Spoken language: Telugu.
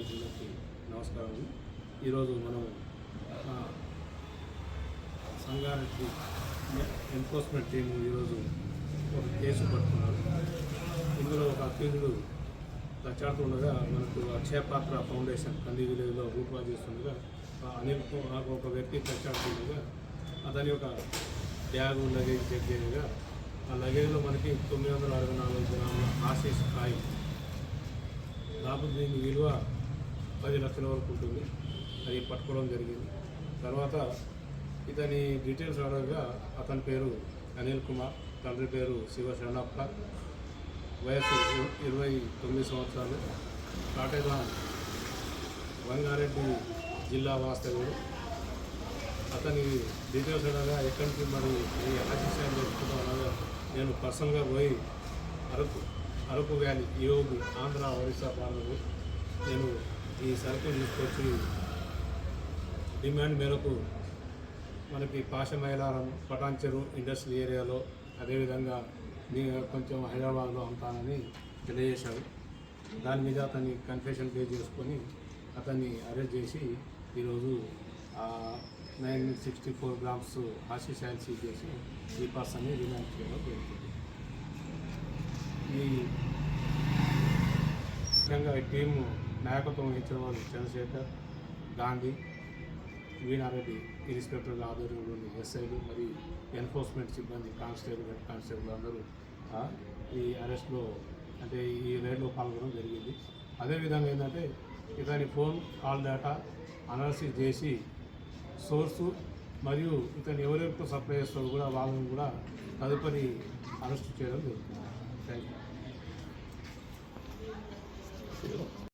నమస్కారం. ఈరోజు మనం సంఘానికి సంగారెడ్డి ఎన్ఫోర్స్మెంట్ టీము ఈరోజు ఒక కేసు పట్టుకున్నారు. ఇందులో ఒక అక్యూజుడు ఉండగా మనకు అక్షయపాత్ర ఫౌండేషన్ కంది విలేజ్లో రూపా చేస్తుండగా ఆ అనిల్ ఒక వ్యక్తి దచ్చాడుతుండగా అతని యొక్క బ్యాగు లగేజ్ చెక్ చేయగా ఆ లగేజ్లో మనకి తొమ్మిది వందల అరవై నాలుగు గ్రాముల ఆశీస్ కాయిల్ దాదాపు దీని విలువ పది లక్షల వరకు ఉంటుంది. అది పట్టుకోవడం జరిగింది. తర్వాత ఇతని డీటెయిల్స్ అడగగా అతని పేరు అనిల్ కుమార్ తండ్రి పేరు శివ శరణప్ప. వయసు ఇరవై తొమ్మిది సంవత్సరాలు. కాటేదాం రంగారెడ్డి జిల్లా వాస్తవ్యుడు. అతని డీటెయిల్స్ అడగా ఎక్కడి నుంచి మరి ఈ ఆశిష్యాన్ని తెచ్చుకుంటాం అనగా నేను పర్సనల్గా పోయి అరకు అరకు వ్యాలీ యోగి ఆంధ్ర ఒరిస్సా ప్రాంతంలో ఈ సరుకులు తీసుకొచ్చి డిమాండ్ మేరకు మనకి పాషమైలారం పటాన్చెరు ఇండస్ట్రియల్ ఏరియాలో అదేవిధంగా కొంచెం హైదరాబాద్లో ఉంటానని తెలియజేశాడు దాని మీద అతన్ని కన్ఫెషన్ పే చేసుకొని అతన్ని అరెస్ట్ చేసి ఈరోజు nine sixty four grams hashish oil seize చేసి ఈ పర్సన్ని రిమాండ్ చేయడం జరుగుతుంది ఈ ముఖ్యంగా ఈ టీము నాయకత్వం వహించిన వాళ్ళు చంద్రశేఖర్ గాంధీ వీణారెడ్డి ఇన్స్పెక్టర్ ఆధ్వర్యంలోని ఎస్ఐలు మరి ఎన్ఫోర్స్మెంట్ సిబ్బంది కానిస్టేబుల్ హెడ్ కానిస్టేబుల్ అందరూ ఈ అరెస్ట్లో అంటే ఈ రైడ్లో పాల్గొనడం జరిగింది. అదేవిధంగా ఏంటంటే ఇతని ఫోన్ కాల్ డేటా అనాలిసిస్ చేసి సోర్సు మరియు ఇతను ఎవరెవరితో సప్లై చేస్తారో కూడా వాళ్ళని కూడా తదుపరి అరెస్ట్ చేయడం జరుగుతుంది. Thank you